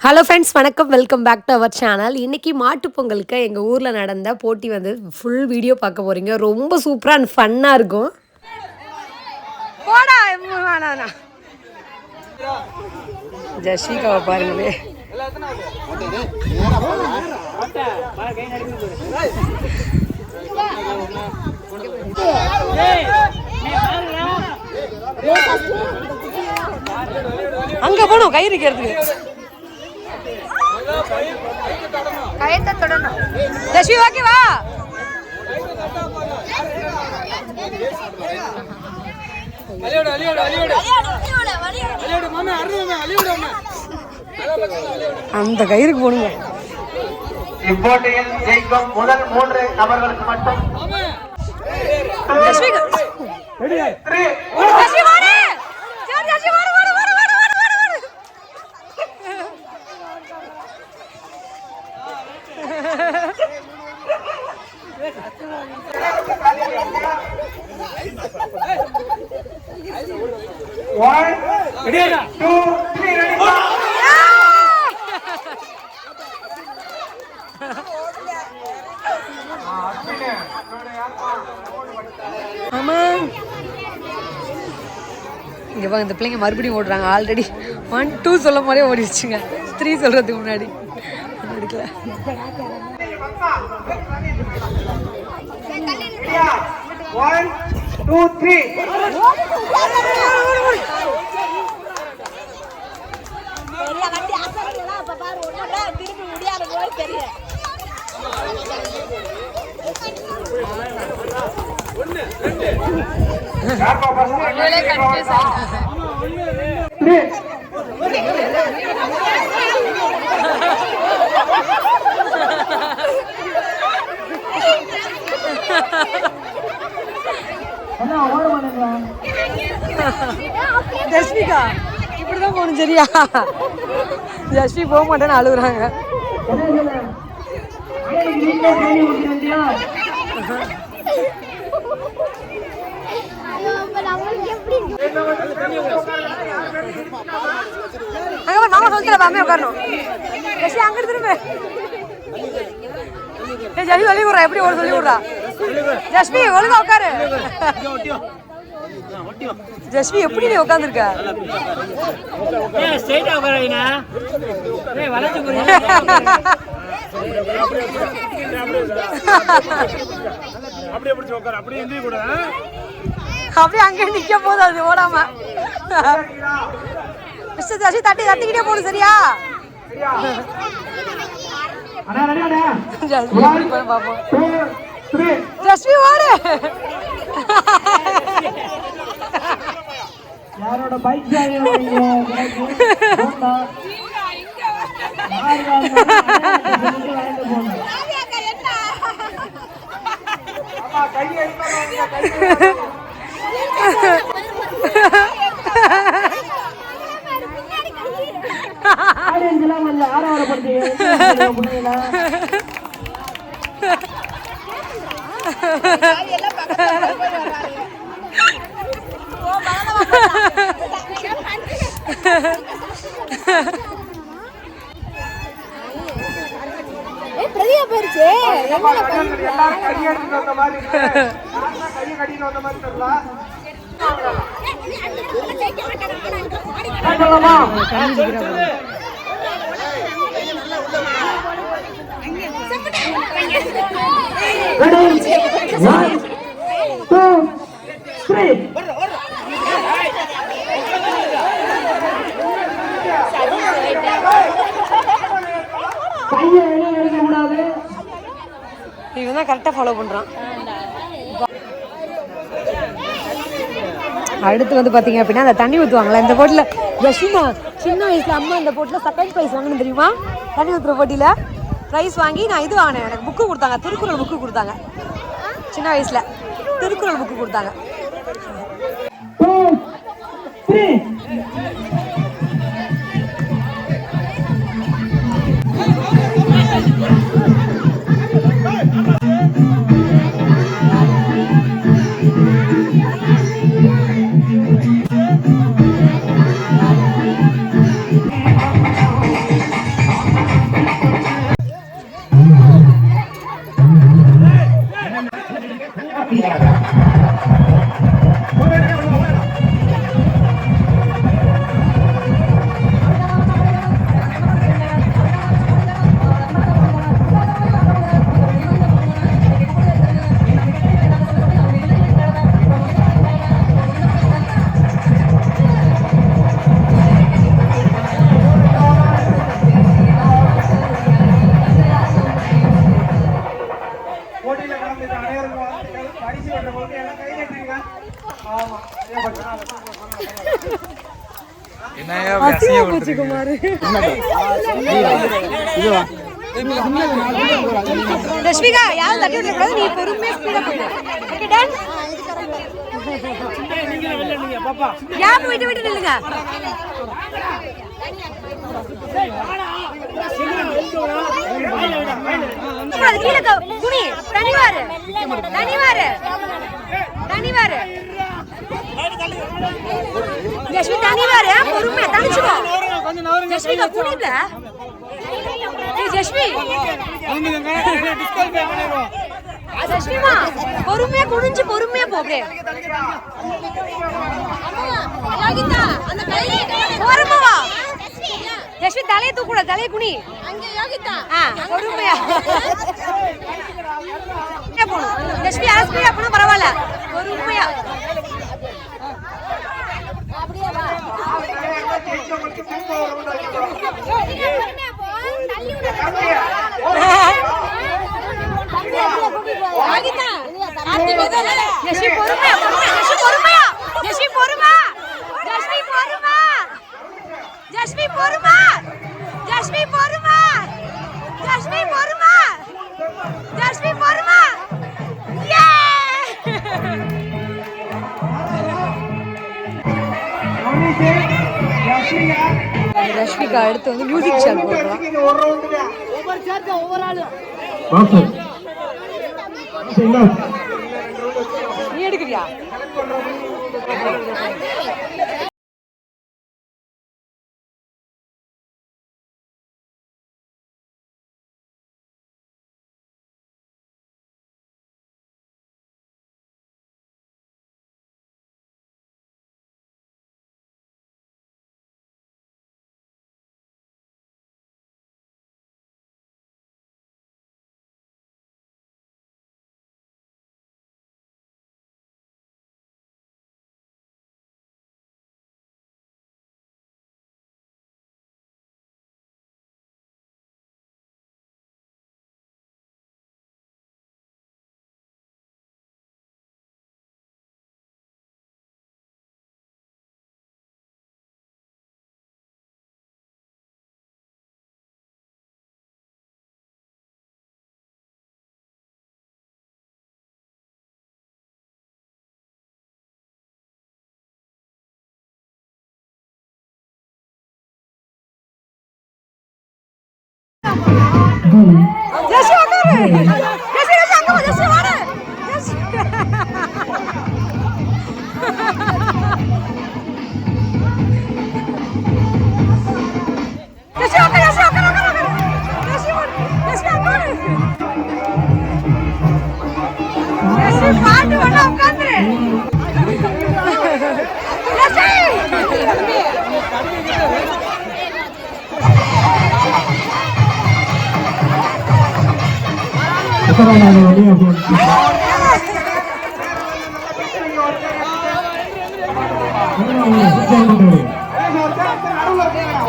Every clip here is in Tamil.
ஹலோ ஃப்ரெண்ட்ஸ் வணக்கம். Welcome back to our channel இன்றைக்கி மாட்டுப் பொங்கலுக்கு எங்கள் ஊரில் நடந்த போட்டி வந்து ஃபுல் வீடியோ பார்க்க போகிறீங்க ரொம்ப சூப்பராக அண்ட் ஃபன்னாக இருக்கும். போடா வேணாண்ணா ஜஸ்விகாவை பாருங்களே. அங்கே போகணும் கயிறு இருக்கிறதுக்கு கயத்தை தொடணும். லட்சுமி ஓகே வா. அலியோடு அலியோடு அலியோடு. அலியோடு மாமே அருண் அலியோடு அம்மா அந்த கயிறுக்கு போடுங்க. இப்போட்டியில் ஜெயிக்கும் முதல் மூன்று நபர்களுக்கு மட்டும் லட்சுமி three, லட்சுமி வாடு சரி, லட்சுமி வாடு, வாடு, வாடு, வாடு, வாடு, வாடு, வாடு. one, two, three, ready? ஆமா. இங்க பாருங்க இந்த பிள்ளைங்க மறுபடியும் ஓடுறாங்க. ஆல்ரெடி ஒன் டூ சொல்ல மாதிரியே ஓடிடுச்சுங்க. த்ரீ சொல்றதுக்கு முன்னாடி. எடுக்கல யாருப்பா இப்படிதான் போகணும் சரியா? ஜஸ்வி போக மாட்டேன்னு அழுகுறாங்க நம்மளுக்கு எப்படி அங்க போய் மாமா சொல்லிட்டு பாமே உட்காரணும். ஜஸ்வி அங்க திரும்ப. ஏ சொல்லி விடுறா எப்படி ஒரு சொல்லி விடுறா. ஜஸ்மி ஒழுங்கா உட்காரு. ஜஸ்வி எப்படி நீ உட்காந்துருக்க அப்படியே பிடிச்சு உட்கார அப்படியே எந்திரி கூட அப்படியே அங்கே நிக்க போகுது அது ஓடாம. மிஸ்டர் ஜஸ்வி தட்டி தட்டிக்கிட்டே போடு சரியா. ஜஸ்வி ஓடு. யாரோட பைக் கையை பிரதியா போயிருச்சு எல்லாரும் கையை எடுத்துட்டு வந்த மாதிரி கையை கட்டிட்டு வந்த மாதிரி தெரியல? One, two, three. கையை வெளியே எடுக்க கூடாது இவன் தான் கரெக்டாக ஃபாலோ பண்ணுறான் அடுத்து வந்து பார்த்தீங்க அப்படின்னா அந்த தண்ணி ஊற்றுவாங்களே இந்த போட்டில் யஷ்மா சின்ன வயசில் அம்மா இந்த போட்டில் செகண்ட் ப்ரைஸ் வாங்கணும் தெரியுமா? தண்ணி ஊற்றுற போட்டியில் ப்ரைஸ் வாங்கி நான் இது வாங்கினேன். எனக்கு புக்கு கொடுத்தாங்க. திருக்குறள் புக்கு கொடுத்தாங்க. சின்ன வயசில் திருக்குறள் புக்கு கொடுத்தாங்க. Two, அசிங்கமா போச்சு குமார் ரஷ்மிகா யாரும் தட்டி விடக்கூடாது நீ பொறுமையா ஸ்பீடா போயிடு ஓகே டன் யாரும் விட்டு விட்டு நில்லுங்க அப்புறம் அது கீழே க- குனி தனிவாரு. தனிவாரு. தனிவாரு ஜஸ்மி தனிவாரு பொறுமையா தனிச்சுக்கோ கொஞ்சம் நவருங்க ஜஸ்மிகா குனில ஜஸ்மி ஜஸ்மிமா பொறுமையா குடிஞ்சு பொறுமையா போ அப்படியே. ஓரமா வா. ஜஸ்மி தலையை தூக்கூட தலையை குனி. பொறுமையா. போகணும். ஜஸ்மி யாரும் அப்படின்னா பரவாயில்ல. பொறுமையா அப்படியே வா ஜெயிச்சவங்களுக்கு திரும்ப ஒரு round வைக்கிறோம். பொறுமையா போ தள்ளி விடு யோகிதா கார்த்தி பேசல ஜஸ்மி பொறுமையா பொறுமையா ஜஸ்மி பொறுமையா ஜஸ்மி பொறுமா ஜஸ்மி பொறுமா ஜஸ்மி பொறுமா ஜஸ்மி பொறுமா ஜஸ்மி ரஷ்மிகா, ரஷ்மிகா அடுத்து வந்து மியூசிக் சேர் போடுறோம் வச்சுக்கிங்க, ஒரு round தான். நீ எடுக்கிறியா? பாட்டு வேணா உட்காந்துரு ஏய், ஒரு தேர்தல் நடுவுல இருக்கீங்க.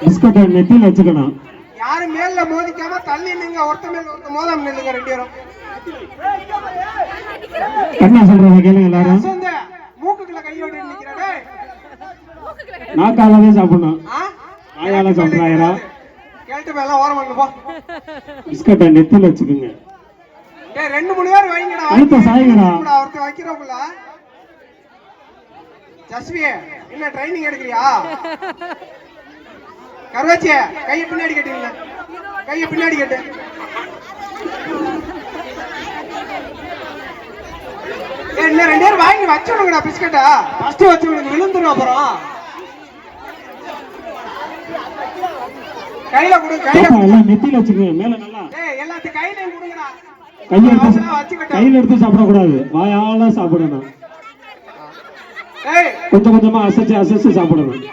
பிஸ்கட்டை நெத்தியில் வச்சுக்கணும். யாரும் மேல மோதிக்காம தள்ளி நிங்க ஒருத்த மேல ஒருத்த மோதாம நில்லுங்க ரெண்டு பேரும். கண்ணா சொல்றத கேளுங்க எல்லாரும். மூக்குக்குள்ள கையோட நிக்கிற டேய். நாக்கால தான் சாப்பிடணும் வாயால சாப்பிட்றாயிரா? கேட்டு மேல ஓரம் வந்து போ. பிஸ்கட்டை நெத்தியில் வச்சுக்கோங்க. டேய் ரெண்டு மூணு பேர் வைங்கடா அடுத்த சாய்ங்கடா. ஒருத்தர் வைக்கிறவங்கள ஜஸ்வி என்ன ட்ரைனிங் எடுக்கிறியா கருவாச்சி கையை பின்னாடி கட்டுங்க. கையை பின்னாடி கட்டு. ஏய், இன்னும் ரெண்டு பேரும் வாங்கி வச்சு விடுங்கடா பிஸ்கட்டா. ஃபர்ஸ்ட் வச்சு விடுங்க விழுந்துரும் அப்புறம். கையில கொடு கையில நெத்தியில வச்சுக்கோங்க மேல நல்லா. ஏய் எல்லாத்தையும் கையிலையும் கொடுங்கடா. கையில எடுத்து. கையில எடுத்து சாப்பிடக்கூடாது. வாயால சாப்பிடணும். ஏய். கொஞ்சம் கொஞ்சமா அசைச்சு அசைச்சு சாப்பிடணும்.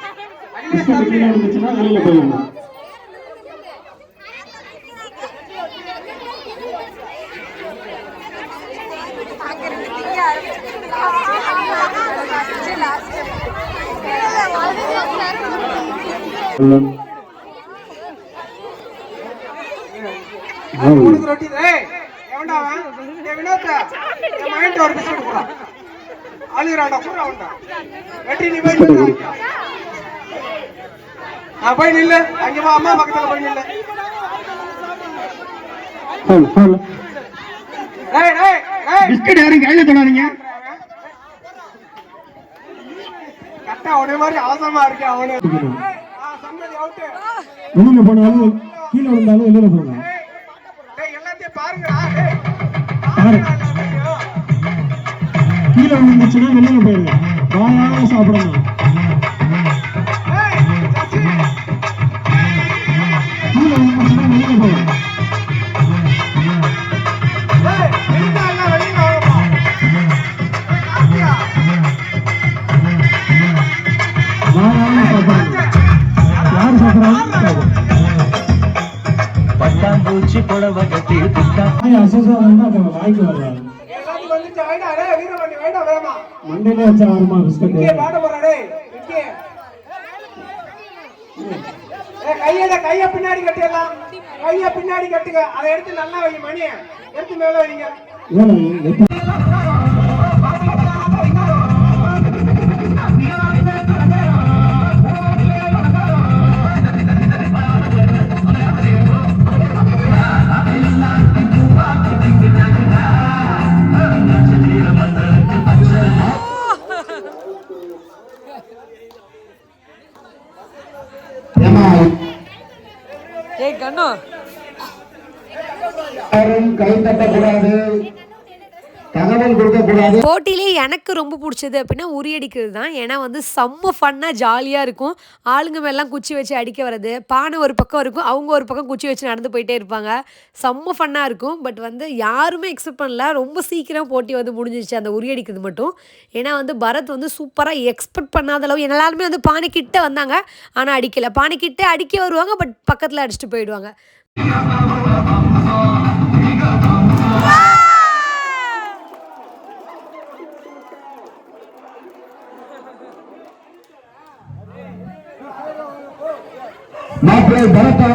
இருந்துச்சுன்னா வெளியில போயிடணும். ரொட்டி எவன்டா அவன் ஏய் வினோத் என் மகன்ட்ட ஒரு பிஸ்கட் குடுறா அழுகிறான்டா குடுறா அவன்டா. வெட்டி நீ போய். ஆ போய் நில்லு. அங்க வா அம்மா பக்கத்துல போய் நில்லு. பிஸ்கட் யாரும் கையில தொடாதீங்க கட்டா உடனே மாதிரி அவசரமா இருக்கு அவனு. வெளியில போனாலும் கீழே விழுந்தாலும் வெளியில போங்க டேய் எல்லாத்தையும் பாருங்கடா டேய் பாரு. பாருங்கடா எல்லாத்தையும். கீழே விழுந்துச்சுன்னா வெளியில போயிருங்க வாயால சாப்பிடணும் வைடா வேமா மண்டையில வச்சா வருமா பிஸ்கட் கையில கைய பின்னாடி கட்டிடலாம். கைய பின்னாடி கட்டுங்க. அதை எடுத்து நல்லா வைங்க மணி எடுத்து மேல வைங்க. யாரும் கை தட்டக்கூடாது போட்டியிலே எனக்கு ரொம்ப பிடிச்சது அப்படின்னா உரியடிக்கிறது தான் ஏன்னா வந்து செம்ம ஃபன்னாக ஜாலியாக இருக்கும். ஆளுங்க மேலாம் குச்சி வச்சு அடிக்க வர்றது. பானை ஒரு பக்கம் இருக்கும். அவங்க ஒரு பக்கம் குச்சி வச்சு நடந்து போயிட்டே இருப்பாங்க. செம்ம ஃபன்னாக இருக்கும். பட் வந்து யாருமே எக்ஸ்பெக்ட் பண்ணல. ரொம்ப சீக்கிரம் போட்டி வந்து முடிஞ்சிருச்சு அந்த உரியடிக்கிறது மட்டும். ஏன்னா வந்து பரத் வந்து சூப்பராக எக்ஸ்பெக்ட் பண்ணாத அளவு எல்லாருமே வந்து பானை கிட்ட வந்தாங்க. ஆனால் அடிக்கலை. பானை கிட்ட அடிக்க வருவாங்க பட் பக்கத்தில் அடிச்சுட்டு போயிடுவாங்க. மாப்பிள்ளை பரத்தா